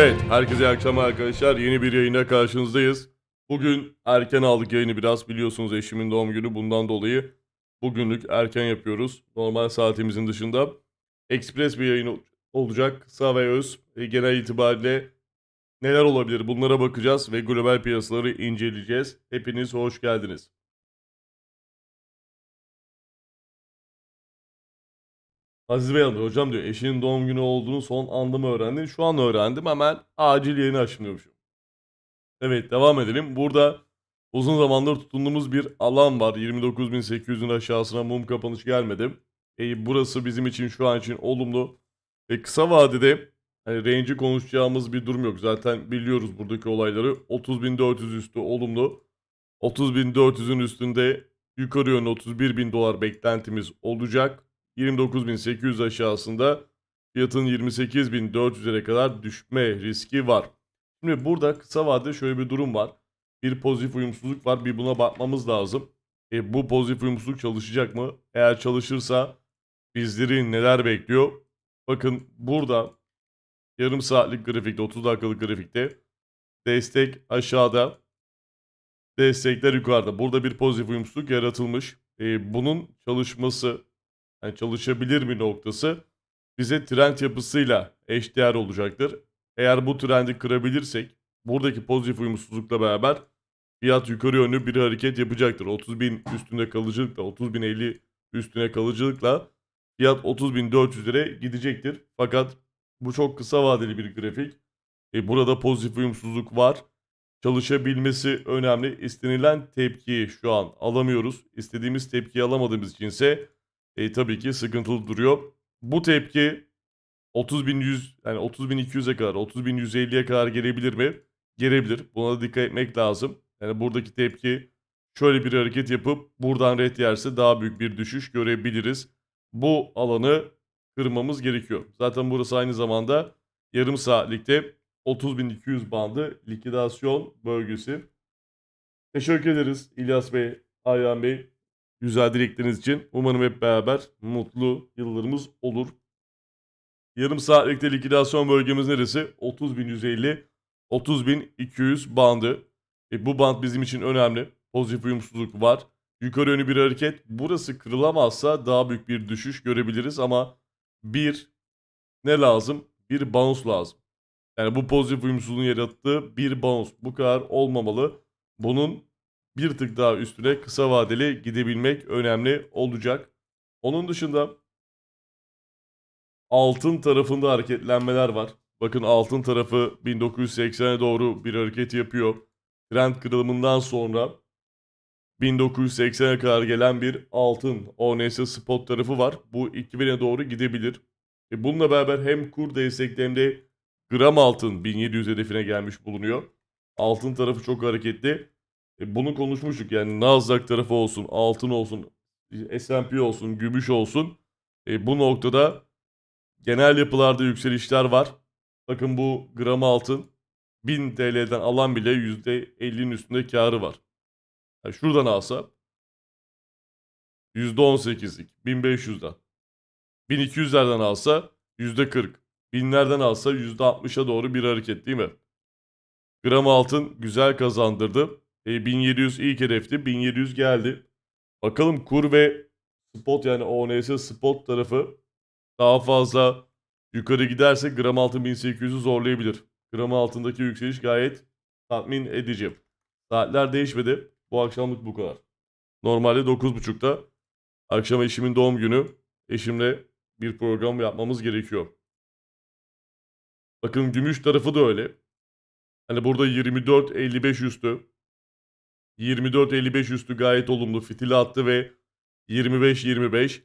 Evet, herkese iyi akşamlar arkadaşlar. Yeni bir yayına karşınızdayız. Bugün erken aldık yayını biraz biliyorsunuz eşimin doğum günü bundan dolayı bugünlük erken yapıyoruz. Normal saatimizin dışında. Express bir yayın ol- olacak. Kısa ve öz. E, genel itibariyle neler olabilir bunlara bakacağız ve global piyasaları inceleyeceğiz. Hepiniz hoş geldiniz. Aziz Bey Hanım, hocam diyor eşinin doğum günü olduğunu son anda mı öğrendin? Şu an öğrendim hemen acil yayını açtım diyormuşum. Evet devam edelim. Burada uzun zamandır tutunduğumuz bir alan var. 29.800'ün aşağısına mum kapanış gelmedi. E, burası bizim için şu an için olumlu. Ve kısa vadede hani range'i konuşacağımız bir durum yok. Zaten biliyoruz buradaki olayları. 30.400 üstü olumlu. 30.400'ün üstünde yukarı yönlü 31.000 dolar beklentimiz olacak. 29.800 aşağısında fiyatın 28.400'lere kadar düşme riski var. Şimdi burada kısa vadede şöyle bir durum var. Bir pozitif uyumsuzluk var. Bir buna bakmamız lazım. E, bu pozitif uyumsuzluk çalışacak mı? Eğer çalışırsa bizleri neler bekliyor? Bakın burada yarım saatlik grafikte, 30 dakikalık grafikte destek aşağıda, destekler yukarıda. Burada bir pozitif uyumsuzluk yaratılmış. E, bunun çalışması, yani çalışabilir mi noktası bize trend yapısıyla eşdeğer olacaktır. Eğer bu trendi kırabilirsek buradaki pozitif uyumsuzlukla beraber fiyat yukarı yönlü bir hareket yapacaktır. 30.000 üstünde kalıcılıkla 30.050 üstüne kalıcılıkla fiyat 30.400'lere gidecektir. Fakat bu çok kısa vadeli bir grafik. E, burada pozitif uyumsuzluk var. Çalışabilmesi önemli. İstenilen tepkiyi şu an alamıyoruz. İstediğimiz tepkiyi alamadığımız içinse e, tabii ki sıkıntılı duruyor. Bu tepki 30.100 yani 30.200'e kadar 30.150'ye kadar gelebilir mi? Gelebilir. Buna da dikkat etmek lazım. Yani buradaki tepki şöyle bir hareket yapıp buradan red yerse daha büyük bir düşüş görebiliriz. Bu alanı kırmamız gerekiyor. Zaten burası aynı zamanda yarım saatlikte 30.200 bandı likidasyon bölgesi. Teşekkür ederiz İlyas Bey, Ayhan Bey güzel dilekleriniz için. Umarım hep beraber mutlu yıllarımız olur. Yarım saatlikte likidasyon bölgemiz neresi? 30.150, 30.200 bandı. E, bu band bizim için önemli. Pozitif uyumsuzluk var. Yukarı yönlü bir hareket. Burası kırılamazsa daha büyük bir düşüş görebiliriz ama bir ne lazım? Bir bounce lazım. Yani bu pozitif uyumsuzluğun yarattığı bir bounce. Bu kadar olmamalı. Bunun bir tık daha üstüne kısa vadeli gidebilmek önemli olacak. Onun dışında altın tarafında hareketlenmeler var. Bakın altın tarafı 1980'e doğru bir hareket yapıyor. Trend kırılımından sonra 1980'e kadar gelen bir altın ONS spot tarafı var. Bu 2000'e doğru gidebilir. E bununla beraber hem kur destekli hem de gram altın 1700 hedefine gelmiş bulunuyor. Altın tarafı çok hareketli. E bunu konuşmuştuk yani Nasdaq tarafı olsun, altın olsun, S&P olsun, gümüş olsun. E bu noktada genel yapılarda yükselişler var. Bakın bu gram altın 1000 TL'den alan bile %50'nin üstünde karı var. Yani şuradan alsa %18'lik 1500'den. 1200'lerden alsa %40. Binlerden alsa %60'a doğru bir hareket değil mi? Gram altın güzel kazandırdı. E, 1700 ilk hedefti. 1700 geldi. Bakalım kur ve spot yani ONS spot tarafı daha fazla yukarı giderse gram altın 1800'ü zorlayabilir. Gram altındaki yükseliş gayet tatmin edici. Saatler değişmedi. Bu akşamlık bu kadar. Normalde 9.30'da akşam eşimin doğum günü. Eşimle bir program yapmamız gerekiyor. Bakın gümüş tarafı da öyle. Hani burada 24-55 üstü 24-55 üstü gayet olumlu fitili attı ve 25-25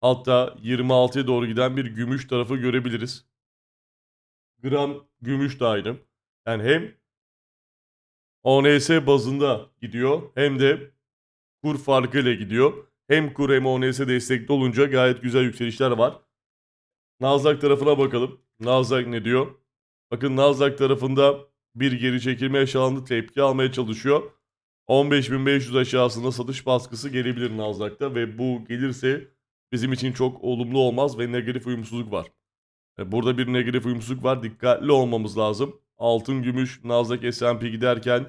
hatta 26'ya doğru giden bir gümüş tarafı görebiliriz. Gram gümüş de aynı. Yani hem ONS bazında gidiyor hem de kur farkıyla gidiyor. Hem kur hem ONS destekli olunca gayet güzel yükselişler var. Nasdaq tarafına bakalım. Nasdaq ne diyor? Bakın Nasdaq tarafında bir geri çekilme yaşandı tepki almaya çalışıyor. 15.500 aşağısında satış baskısı gelebilir Nasdaq'ta ve bu gelirse bizim için çok olumlu olmaz ve negatif uyumsuzluk var. E, Burada bir negatif uyumsuzluk var. Dikkatli olmamız lazım. Altın, gümüş, Nasdaq, S&P giderken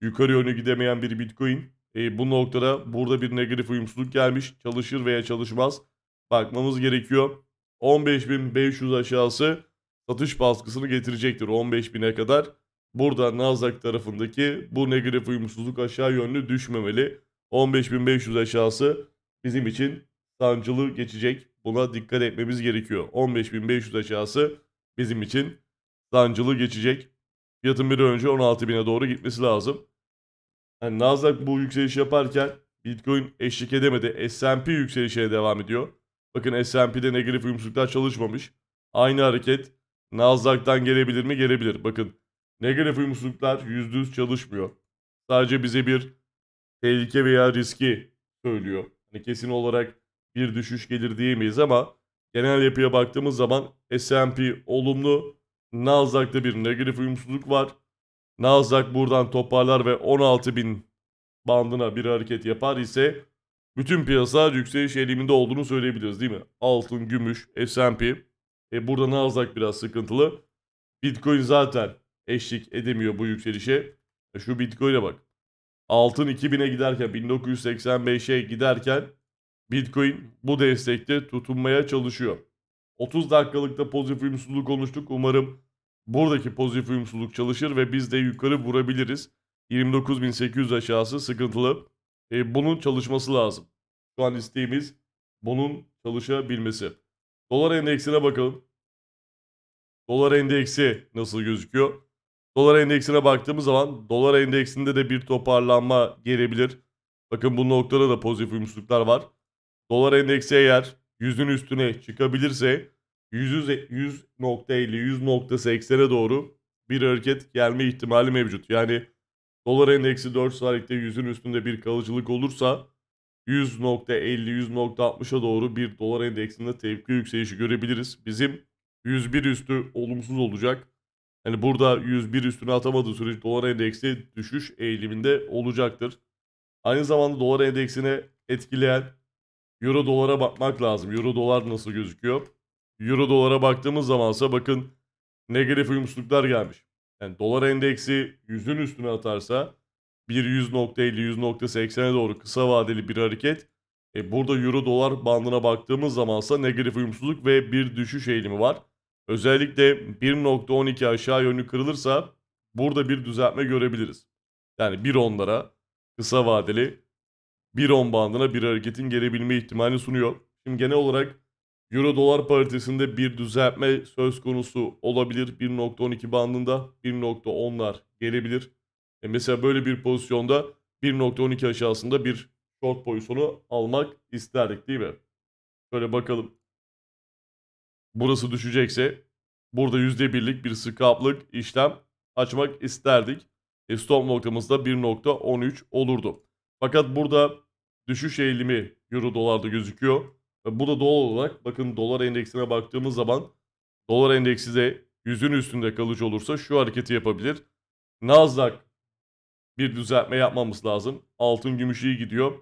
yukarı yönlü gidemeyen bir Bitcoin. E, bu noktada burada bir negatif uyumsuzluk gelmiş. Çalışır veya çalışmaz. Bakmamız gerekiyor. 15.500 aşağısı satış baskısını getirecektir 15.000'e kadar. Burada Nasdaq tarafındaki bu negatif uyumsuzluk aşağı yönlü düşmemeli. 15.500 aşağısı bizim için sancılı geçecek. Buna dikkat etmemiz gerekiyor. 15.500 aşağısı bizim için sancılı geçecek. Fiyatın bir önce 16.000'e doğru gitmesi lazım. Yani Nasdaq bu yükseliş yaparken Bitcoin eşlik edemedi. S&P yükselişe devam ediyor. Bakın S&P'de negatif uyumsuzluklar çalışmamış. Aynı hareket Nasdaq'tan gelebilir mi? Gelebilir. Bakın negatif uyumsuzluklar %100 çalışmıyor. Sadece bize bir tehlike veya riski söylüyor. Hani kesin olarak bir düşüş gelir diyemeyiz ama genel yapıya baktığımız zaman S&P olumlu, Nasdaq'ta bir negatif uyumsuzluk var. Nasdaq buradan toparlar ve 16.000 bandına bir hareket yapar ise bütün piyasalar yükseliş eğiliminde olduğunu söyleyebiliriz değil mi? Altın, gümüş, S&P. E burada Nasdaq biraz sıkıntılı. Bitcoin zaten eşlik edemiyor bu yükselişe. E şu Bitcoin'e bak. Altın 2000'e giderken 1985'e giderken Bitcoin bu destekte tutunmaya çalışıyor. 30 dakikalıkta pozitif uyumsuzluk konuştuk. Umarım buradaki pozitif uyumsuzluk çalışır ve biz de yukarı vurabiliriz. 29.800 aşağısı sıkıntılı. E, bunun çalışması lazım. Şu an isteğimiz bunun çalışabilmesi. Dolar endeksine bakalım. Dolar endeksi nasıl gözüküyor? Dolar endeksine baktığımız zaman dolar endeksinde de bir toparlanma gelebilir. Bakın bu noktada da pozitif uyumsuzluklar var. Dolar endeksi eğer 100'ün üstüne çıkabilirse 100, 100.50 100.80'e doğru bir hareket gelme ihtimali mevcut. Yani dolar endeksi 4 saatlikte 100'ün üstünde bir kalıcılık olursa 100.50 100.60'a doğru bir dolar endeksinde tepki yükselişi görebiliriz. Bizim 101 üstü olumsuz olacak. Yani burada 101 üstüne atamadığı sürece dolar endeksi düşüş eğiliminde olacaktır. Aynı zamanda dolar endeksine etkileyen euro dolara bakmak lazım. Euro dolar nasıl gözüküyor? Euro dolara baktığımız zamansa bakın negatif uyumsuzluklar gelmiş. Yani dolar endeksi 100'ün üstüne atarsa bir 100.50 100.80'e doğru kısa vadeli bir hareket. E burada euro dolar bandına baktığımız zamansa negatif uyumsuzluk ve bir düşüş eğilimi var. Özellikle 1.12 aşağı yönlü kırılırsa burada bir düzeltme görebiliriz. Yani 1.10'lara kısa vadeli 1.10 bandına bir hareketin gelebilme ihtimali sunuyor. Şimdi genel olarak Euro dolar paritesinde bir düzeltme söz konusu olabilir. 1.12 bandında 1.10'lar gelebilir. E mesela böyle bir pozisyonda 1.12 aşağısında bir short pozisyonu almak isterdik değil mi? Şöyle bakalım. Burası düşecekse burada %1'lik bir scalp'lık işlem açmak isterdik. E stop noktamız da 1.13 olurdu. Fakat burada düşüş eğilimi euro dolarda gözüküyor. Ve bu da doğal olarak bakın dolar endeksine baktığımız zaman dolar endeksi de 100'ün üstünde kalıcı olursa şu hareketi yapabilir. Nasdaq bir düzeltme yapmamız lazım. Altın gümüş iyi gidiyor.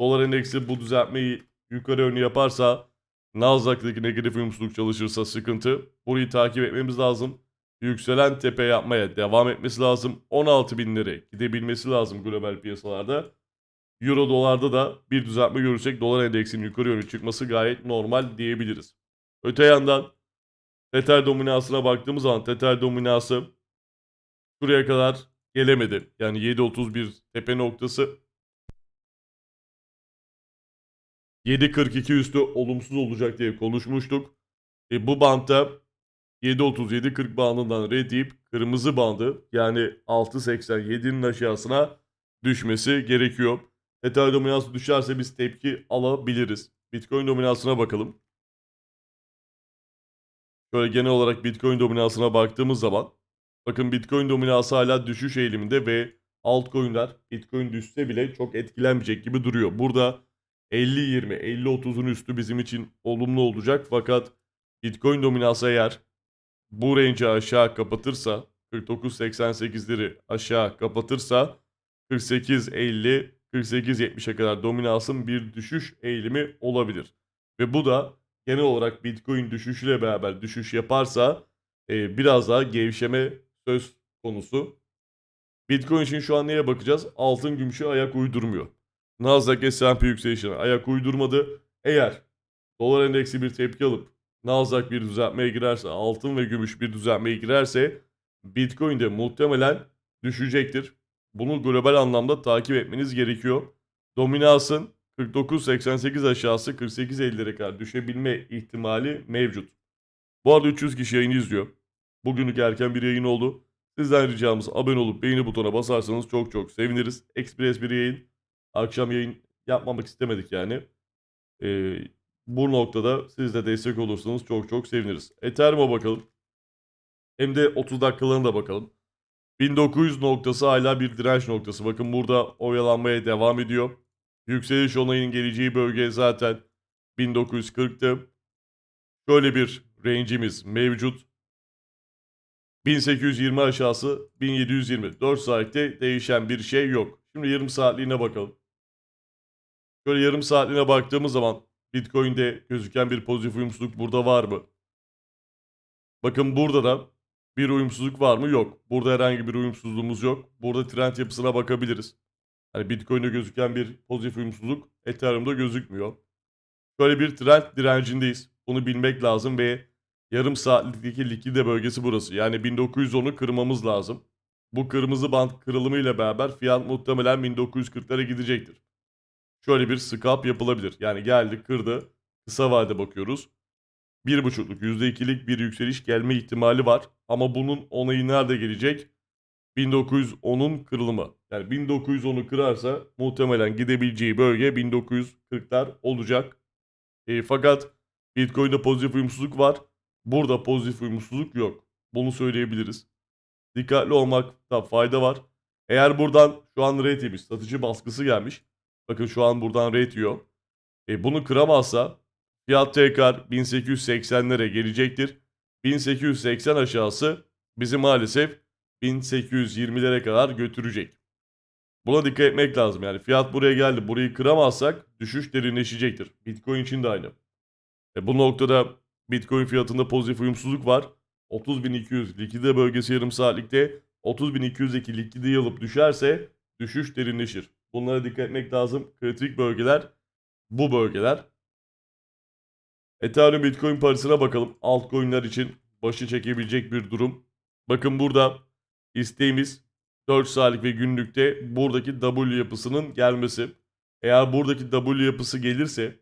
Dolar endeksi bu düzeltmeyi yukarı yönlü yaparsa Nasdaq'taki negatif uyumsuzluk çalışırsa sıkıntı. Burayı takip etmemiz lazım. Yükselen tepe yapmaya devam etmesi lazım. 16 binlere gidebilmesi lazım global piyasalarda. Euro dolarda da bir düzeltme görürsek dolar endeksinin yukarı yönlü çıkması gayet normal diyebiliriz. Öte yandan Tether dominansına baktığımız zaman Tether dominansı şuraya kadar gelemedi. Yani 7.31 tepe noktası 7.42 üstü olumsuz olacak diye konuşmuştuk. E, bu bantta 7.37-40 bandından red deyip kırmızı bandı yani 6.87'nin aşağısına düşmesi gerekiyor. Ether dominansı düşerse biz tepki alabiliriz. Bitcoin dominansına bakalım. Şöyle genel olarak Bitcoin dominansına baktığımız zaman bakın Bitcoin dominansı hala düşüş eğiliminde ve altcoin'ler Bitcoin düşse bile çok etkilenmeyecek gibi duruyor. Burada 50-20, 50-30'un üstü bizim için olumlu olacak fakat Bitcoin dominansı eğer bu range'i aşağı kapatırsa 49.88'leri aşağı kapatırsa 48.50 48.70'e kadar dominansın bir düşüş eğilimi olabilir. Ve bu da genel olarak Bitcoin düşüşüyle beraber düşüş yaparsa e, biraz daha gevşeme söz konusu. Bitcoin için şu an neye bakacağız? Altın gümüşe ayak uydurmuyor. Nasdaq S&P yükselişine ayak uydurmadı. Eğer dolar endeksi bir tepki alıp Nasdaq bir düzeltmeye girerse, altın ve gümüş bir düzeltmeye girerse Bitcoin de muhtemelen düşecektir. Bunu global anlamda takip etmeniz gerekiyor. Dominansın 49.88 aşağısı 48.50'lere kadar düşebilme ihtimali mevcut. Bu arada 300 kişi yayını izliyor. Bugünlük erken bir yayın oldu. Sizden ricamız abone olup beğeni butonuna basarsanız çok çok seviniriz. Express bir yayın. Akşam yayın yapmamak istemedik yani. Ee, bu noktada siz de destek olursanız çok çok seviniriz. Ethereum'a bakalım. Hem de 30 dakikalarına da bakalım. 1900 noktası hala bir direnç noktası. Bakın burada oyalanmaya devam ediyor. Yükseliş onayının geleceği bölge zaten 1940'tı. Şöyle bir range'imiz mevcut. 1820 aşağısı 1720. 4 saatte değişen bir şey yok. Şimdi yarım saatliğine bakalım. Şöyle yarım saatliğine baktığımız zaman Bitcoin'de gözüken bir pozitif uyumsuzluk burada var mı? Bakın burada da bir uyumsuzluk var mı? Yok. Burada herhangi bir uyumsuzluğumuz yok. Burada trend yapısına bakabiliriz. Hani Bitcoin'de gözüken bir pozitif uyumsuzluk Ethereum'da gözükmüyor. Şöyle bir trend direncindeyiz. Bunu bilmek lazım ve yarım saatlikteki likide bölgesi burası. Yani 1910'u kırmamız lazım. Bu kırmızı band kırılımı ile beraber fiyat muhtemelen 1940'lara gidecektir. Şöyle bir scalp yapılabilir. Yani geldi kırdı. Kısa vade bakıyoruz. 1.5'luk %2'lik bir yükseliş gelme ihtimali var. Ama bunun onayı nerede gelecek? 1910'un kırılımı. Yani 1910'u kırarsa muhtemelen gidebileceği bölge 1940'lar olacak. E, fakat Bitcoin'de pozitif uyumsuzluk var. Burada pozitif uyumsuzluk yok. Bunu söyleyebiliriz. Dikkatli olmakta fayda var. Eğer buradan şu an rate yemiş, satıcı baskısı gelmiş. Bakın şu an buradan rate yiyor. E, bunu kıramazsa fiyat tekrar 1880'lere gelecektir. 1880 aşağısı bizi maalesef 1820'lere kadar götürecek. Buna dikkat etmek lazım. Yani fiyat buraya geldi. Burayı kıramazsak düşüş derinleşecektir. Bitcoin için de aynı. E bu noktada Bitcoin fiyatında pozitif uyumsuzluk var. 30.200 likide bölgesi yarım saatlikte 30.200'deki likidi alıp düşerse düşüş derinleşir. Bunlara dikkat etmek lazım. Kritik bölgeler bu bölgeler. Ethereum Bitcoin parasına bakalım. Altcoin'ler için başı çekebilecek bir durum. Bakın burada isteğimiz 4 saatlik ve günlükte buradaki W yapısının gelmesi. Eğer buradaki W yapısı gelirse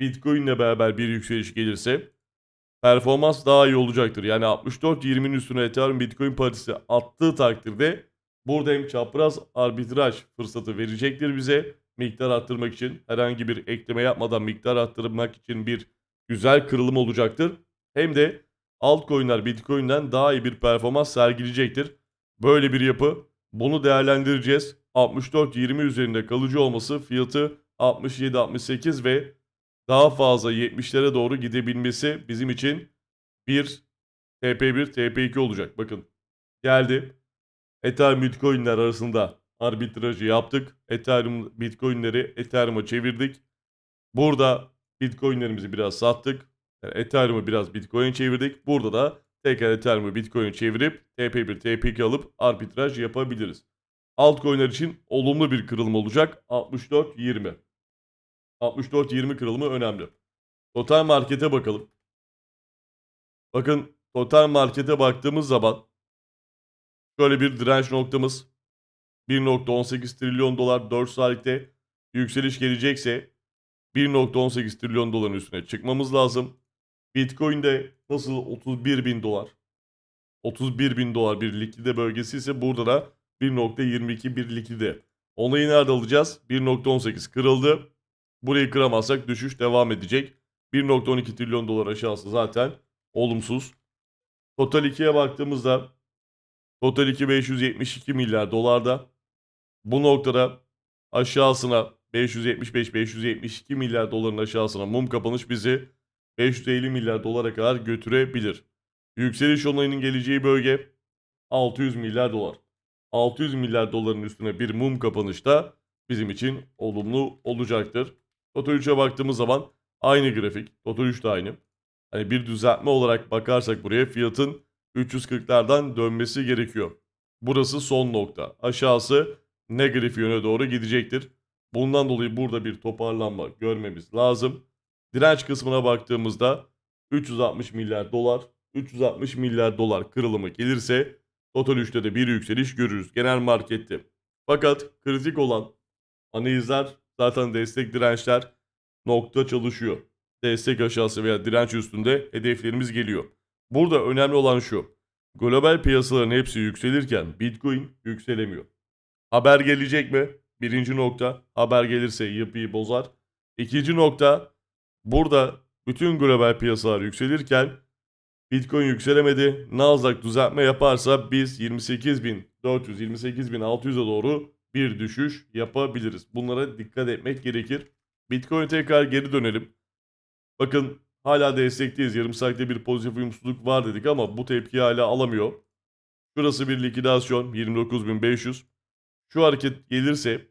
Bitcoin ile beraber bir yükseliş gelirse performans daha iyi olacaktır. Yani 64-20'nin üstüne Ethereum Bitcoin partisi attığı takdirde burada hem çapraz arbitraj fırsatı verecektir bize miktar arttırmak için herhangi bir ekleme yapmadan miktar arttırmak için bir güzel kırılım olacaktır. Hem de altcoin'ler Bitcoin'den daha iyi bir performans sergileyecektir. Böyle bir yapı bunu değerlendireceğiz. 64-20 üzerinde kalıcı olması fiyatı 67-68 ve daha fazla 70'lere doğru gidebilmesi bizim için bir TP1, TP2 olacak. Bakın geldi. Ethereum Bitcoin'ler arasında arbitrajı yaptık. Ethereum Bitcoin'leri Ethereum'a çevirdik. Burada Bitcoin'lerimizi biraz sattık. Yani Ethereum'u biraz Bitcoin çevirdik. Burada da tekrar Ethereum'u Bitcoin çevirip TP1, TP2 alıp arbitraj yapabiliriz. Altcoin'ler için olumlu bir kırılım olacak. 64-20. 64-20 kırılımı önemli. Total markete bakalım. Bakın total markete baktığımız zaman şöyle bir direnç noktamız 1.18 trilyon dolar 4 saatlikte yükseliş gelecekse 1.18 trilyon doların üstüne çıkmamız lazım. Bitcoin'de nasıl 31 bin dolar 31 bin dolar bir likide bölgesi ise burada da 1.22 bir likide. Onayı nerede alacağız? 1.18 kırıldı. Burayı kıramazsak düşüş devam edecek. 1.12 trilyon dolar aşağısı zaten olumsuz. Total 2'ye baktığımızda Total 2 572 milyar dolarda. Bu noktada aşağısına 575-572 milyar doların aşağısına mum kapanış bizi 550 milyar dolara kadar götürebilir. Yükseliş onayının geleceği bölge 600 milyar dolar. 600 milyar doların üstüne bir mum kapanışta bizim için olumlu olacaktır. Total 3'e baktığımız zaman aynı grafik. Total 3 de aynı. Hani bir düzeltme olarak bakarsak buraya fiyatın 340'lardan dönmesi gerekiyor. Burası son nokta. Aşağısı negatif yöne doğru gidecektir. Bundan dolayı burada bir toparlanma görmemiz lazım. Direnç kısmına baktığımızda 360 milyar dolar, 360 milyar dolar kırılımı gelirse Total 3'te de bir yükseliş görürüz genel markette. Fakat kritik olan analizler zaten destek dirençler nokta çalışıyor. Destek aşağısı veya direnç üstünde hedeflerimiz geliyor. Burada önemli olan şu. Global piyasaların hepsi yükselirken Bitcoin yükselemiyor. Haber gelecek mi? Birinci nokta. Haber gelirse yapıyı bozar. İkinci nokta. Burada bütün global piyasalar yükselirken Bitcoin yükselemedi. Nasdaq düzeltme yaparsa biz 28.400, 28.600'e doğru bir düşüş yapabiliriz. Bunlara dikkat etmek gerekir. Bitcoin'e tekrar geri dönelim. Bakın hala destekteyiz. Yarım saatte bir pozitif uyumsuzluk var dedik ama bu tepkiyi hala alamıyor. Şurası bir likidasyon 29.500. Şu hareket gelirse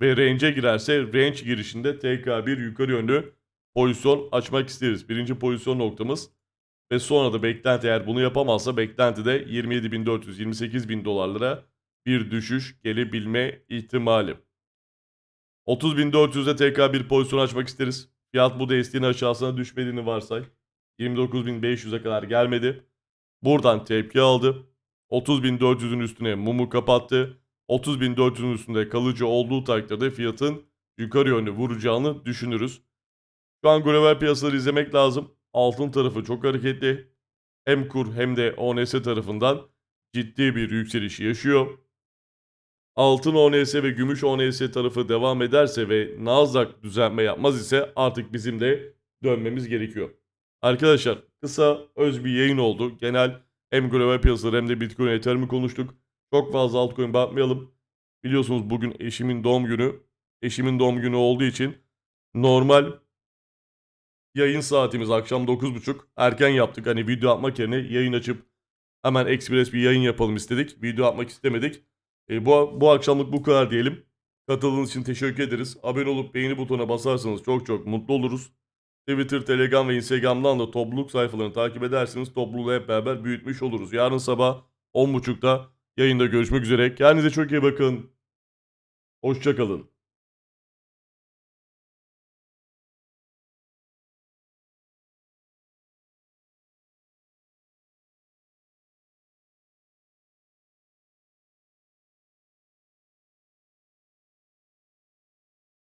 ve range'e girerse range girişinde tekrar bir yukarı yönlü pozisyon açmak isteriz. Birinci pozisyon noktamız ve sonra da beklenti eğer bunu yapamazsa beklentide 27.400-28.000 dolarlara bir düşüş gelebilme ihtimali. 30.400'de tekrar bir pozisyon açmak isteriz. Fiyat bu desteğin aşağısına düşmediğini varsay. 29.500'e kadar gelmedi. Buradan tepki aldı. 30.400'ün üstüne mumu kapattı. 30.400'ün üstünde kalıcı olduğu takdirde fiyatın yukarı yönlü vuracağını düşünürüz. Şu an global piyasaları izlemek lazım. Altın tarafı çok hareketli. Hem kur hem de ONS tarafından ciddi bir yükseliş yaşıyor. Altın ONS ve gümüş ONS tarafı devam ederse ve Nasdaq düzeltme yapmaz ise artık bizim de dönmemiz gerekiyor. Arkadaşlar kısa öz bir yayın oldu. Genel hem global piyasaları hem de Bitcoin Ethereum'u konuştuk. Çok fazla altcoin bakmayalım. Biliyorsunuz bugün eşimin doğum günü. Eşimin doğum günü olduğu için normal yayın saatimiz akşam 9.30. Erken yaptık. Hani video atmak yerine yayın açıp hemen express bir yayın yapalım istedik. Video atmak istemedik. E, bu, bu akşamlık bu kadar diyelim. Katıldığınız için teşekkür ederiz. Abone olup beğeni butonuna basarsanız çok çok mutlu oluruz. Twitter, Telegram ve Instagram'dan da topluluk sayfalarını takip ederseniz topluluğu hep beraber büyütmüş oluruz. Yarın sabah 10.30'da yayında görüşmek üzere. Kendinize çok iyi bakın. Hoşçakalın.